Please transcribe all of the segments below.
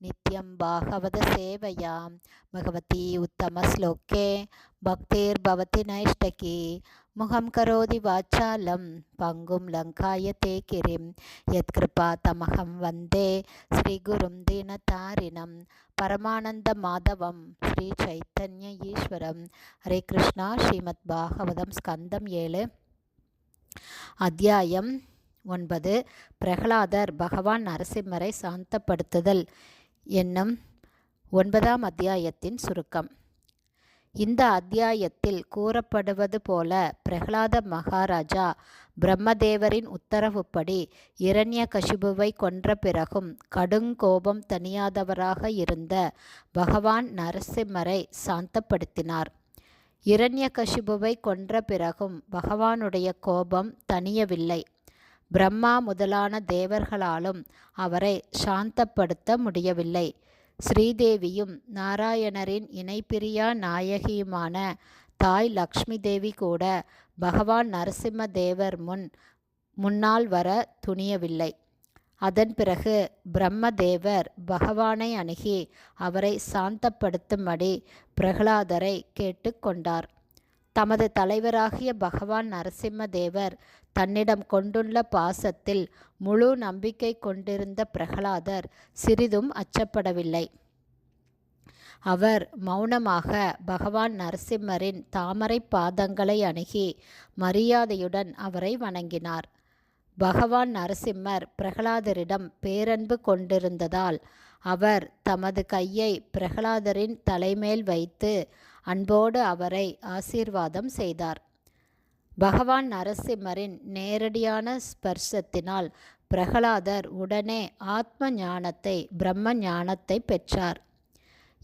நித்யம் பாகவத சேவையாம் பகவதி உத்தமஸ்லோக்கே பக்தேர் பவதி நைஷ்டகி முகம் கரோதி வாச்சாலம் பங்கும் லங்காய தே கிரிம் யத்கிருபா தமகம் வந்தே ஸ்ரீகுரும் தீனதாரிணம் பரமானந்த மாதவம் ஸ்ரீ சைத்தன்ய ஈஸ்வரம் ஹரே கிருஷ்ணா ஸ்ரீமத் பாகவதம் ஸ்கந்தம் ஏழு அத்தியாயம் ஒன்பது பிரகலாதர் பகவான் நரசிம்மரை சாந்தப்படுத்துதல்। என்னும் ஒன்பதாம் அத்தியாயத்தின் சுருக்கம். இந்த அத்தியாயத்தில் கூறப்படுவது போல பிரகலாத மகாராஜா பிரம்மதேவரின் உத்தரவுப்படி இரண்ய கசிபுவை கொன்ற பிறகும் கடுங்கோபம் தனியாதவராக இருந்த பகவான் நரசிம்மரை சாந்தப்படுத்தினார். இரண்ய கசிபுவை கொன்ற பிறகும் பகவானுடைய கோபம் தனியவில்லை பிரம்மா முதலான தேவர்களாலும் அவரை சாந்தப்படுத்த முடியவில்லை. ஸ்ரீதேவியும் நாராயணரின் இணைப்பிரியா நாயகியுமான தாய் லக்ஷ்மி தேவி கூட பகவான் நரசிம்ம தேவர் முன் முன்னால் வர துணியவில்லை. அதன் பிறகு பிரம்மதேவர் பகவானை அணுகி அவரை சாந்தப்படுத்தும்படி பிரகலாதரை கேட்டுக்கொண்டார் தமது தலைவராகிய பகவான் நரசிம்மதேவர் தன்னிடம் கொண்டுள்ள பாசத்தில் முழு நம்பிக்கை கொண்டிருந்த பிரகலாதர் சிறிதும் அச்சப்படவில்லை. அவர் மௌனமாக பகவான் நரசிம்மரின் தாமரை பாதங்களை அணுகி மரியாதையுடன் அவரை வணங்கினார். பகவான் நரசிம்மர் பிரகலாதரிடம் பேரன்பு கொண்டிருந்ததால் அவர் தமது கையை பிரகலாதரின் தலைமேல் வைத்து அன்போடு அவரை ஆசீர்வாதம் செய்தார். பகவான் நரசிம்மரின் நேரடியான ஸ்பர்சத்தினால் பிரகலாதர் உடனே ஆத்ம ஞானத்தை பிரம்ம ஞானத்தை பெற்றார்.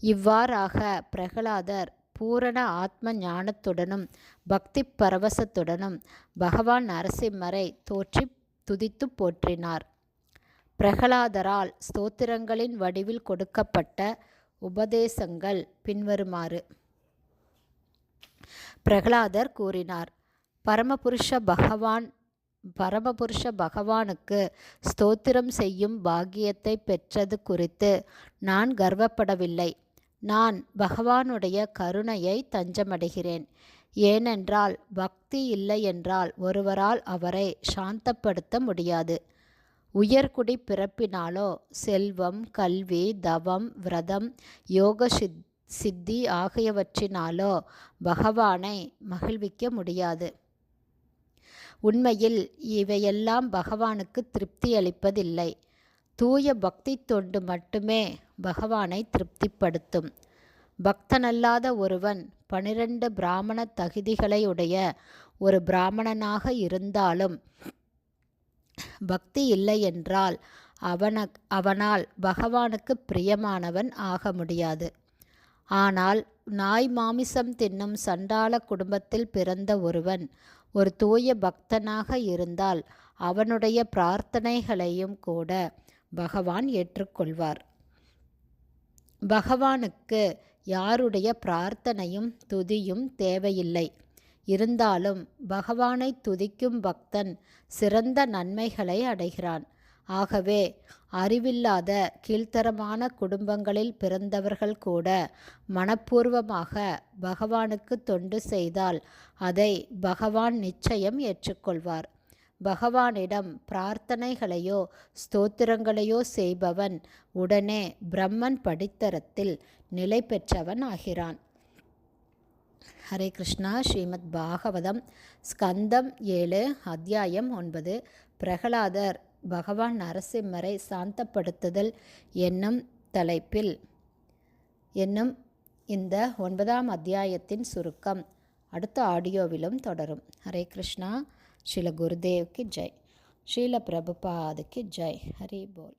இவ்வாறாக பிரகலாதர் பூரண ஆத்ம ஞானத்துடனும் பக்தி பரவசத்துடனும் பகவான் நரசிம்மரை தோற்றி துதித்து போற்றினார். பிரகலாதரால் ஸ்தோத்திரங்களின் வடிவில் கொடுக்கப்பட்ட உபதேசங்கள் பின்வருமாறு. பிரகலாதர் கூறினார் பரமபுருஷ பகவான் பரமபுருஷ பகவானுக்கு ஸ்தோத்திரம் செய்யும் பாக்கியத்தை பெற்றது குறித்து நான் கர்வப்படவில்லை. நான் பகவானுடைய கருணையை தஞ்சமடைகிறேன். ஏனென்றால் பக்தி இல்லை என்றால் ஒருவரால் அவரை சாந்தப்படுத்த முடியாது. உயர்குடி பிறப்பினாலோ செல்வம் கல்வி தவம் விரதம் யோக சித் சித்தி ஆகியவற்றினாலோ பகவானை மகிழ்விக்க முடியாது. உண்மையில் இவையெல்லாம் பகவானுக்கு திருப்தி அளிப்பதில்லை. தூய பக்தி தொண்டு மட்டுமே பகவானை திருப்திப்படுத்தும். பக்தனல்லாத ஒருவன் பனிரெண்டு பிராமண தகுதிகளையுடைய ஒரு பிராமணனாக இருந்தாலும் பக்தி இல்லை என்றால் அவன அவனால் பகவானுக்கு பிரியமானவன் ஆக முடியாது. ஆனால் நாய் மாமிசம் தின்னும் சண்டாள குடும்பத்தில் பிறந்த ஒருவன் ஒரு தூய பக்தனாக இருந்தால் அவனுடைய பிரார்த்தனைகளையும் கூட பகவான் ஏற்றுக்கொள்வார். பகவானுக்கு யாருடைய பிரார்த்தனையும் துதியும் தேவையில்லை. இருந்தாலும் பகவானை துதிக்கும் பக்தன் சிறந்த நன்மைகளை அடைகிறான். ஆகவே அறிவில்லாத கீழ்த்தரமான குடும்பங்களில் பிறந்தவர்கள் கூட மனப்பூர்வமாக பகவானுக்கு தொண்டு செய்தால் அதை பகவான் நிச்சயம் ஏற்றுக்கொள்வார். பகவானிடம் பிரார்த்தனைகளையோ ஸ்தோத்திரங்களையோ செய்பவன் உடனே பிரம்மன் படித்தரத்தில் நிலை பெற்றவன் ஆகிறான். ஹரே கிருஷ்ணா. ஸ்ரீமத் பாகவதம். ஸ்கந்தம் ஏழு அத்தியாயம் ஒன்பது. பிரகலாதர் பகவான் நரசிம்மரை சாந்தப்படுத்துதல் என்னும் தலைப்பில். என்னும் இந்த ஒன்பதாம் அத்தியாயத்தின் சுருக்கம். அடுத்த ஆடியோவிலும் தொடரும். ஹரே கிருஷ்ணா. ஸ்ரீல குருதேவ்க்கு ஜெய். ஸ்ரீல பிரபுபாதுக்கு ஜெய். ஹரி போல்.